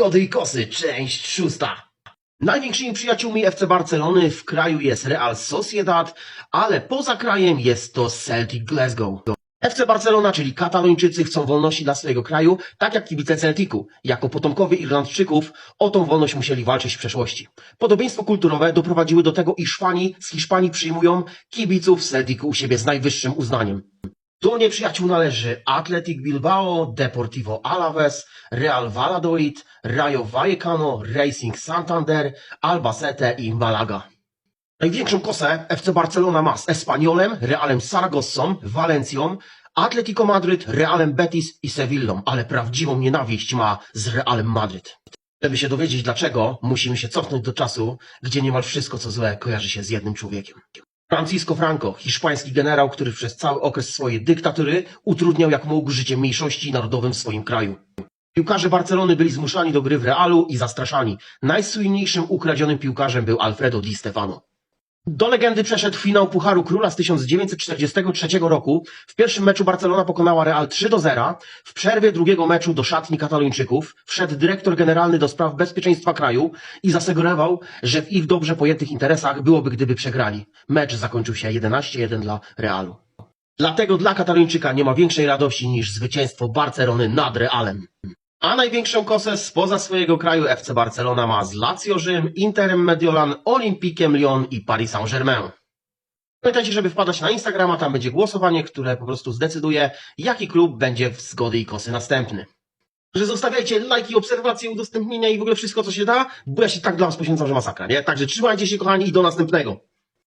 Zgody i kosy, część szósta. Największymi przyjaciółmi FC Barcelony w kraju jest Real Sociedad, ale poza krajem jest to Celtic Glasgow. FC Barcelona, czyli Katalończycy, chcą wolności dla swojego kraju, tak jak kibice Celticu. Jako potomkowie Irlandczyków o tą wolność musieli walczyć w przeszłości. Podobieństwo kulturowe doprowadziły do tego, iż fani z Hiszpanii przyjmują kibiców Celticu u siebie z najwyższym uznaniem. Do nieprzyjaciół należy Athletic Bilbao, Deportivo Alaves, Real Valladolid, Rayo Vallecano, Racing Santander, Albacete i Malaga. Największą kosę FC Barcelona ma z Espaniolem, Realem Saragossą, Walencją, Atletico Madryt, Realem Betis i Sevillą, ale prawdziwą nienawiść ma z Realem Madryt. Żeby się dowiedzieć dlaczego, musimy się cofnąć do czasu, gdzie niemal wszystko co złe kojarzy się z jednym człowiekiem. Francisco Franco, hiszpański generał, który przez cały okres swojej dyktatury utrudniał jak mógł życie mniejszości narodowym w swoim kraju. Piłkarze Barcelony byli zmuszani do gry w Realu i zastraszani. Najsłynniejszym ukradzionym piłkarzem był Alfredo Di Stefano. Do legendy przeszedł finał Pucharu Króla z 1943 roku. W pierwszym meczu Barcelona pokonała Real 3 do 0. W przerwie drugiego meczu do szatni Katalończyków wszedł dyrektor generalny do spraw bezpieczeństwa kraju i zasugerował, że w ich dobrze pojętych interesach byłoby, gdyby przegrali. Mecz zakończył się 11-1 dla Realu. Dlatego dla Katalończyka nie ma większej radości niż zwycięstwo Barcelony nad Realem. A największą kosę spoza swojego kraju FC Barcelona ma z Lazio Rzym, Interem Mediolan, Olympikiem Lyon i Paris Saint-Germain. Pamiętajcie, żeby wpadać na Instagrama, tam będzie głosowanie, które po prostu zdecyduje, jaki klub będzie w zgody i kosy następny. Że zostawiajcie lajki, obserwacje, udostępnienia i w ogóle wszystko, co się da, bo ja się tak dla was poświęcam, że masakra, nie? Także trzymajcie się, kochani, i do następnego.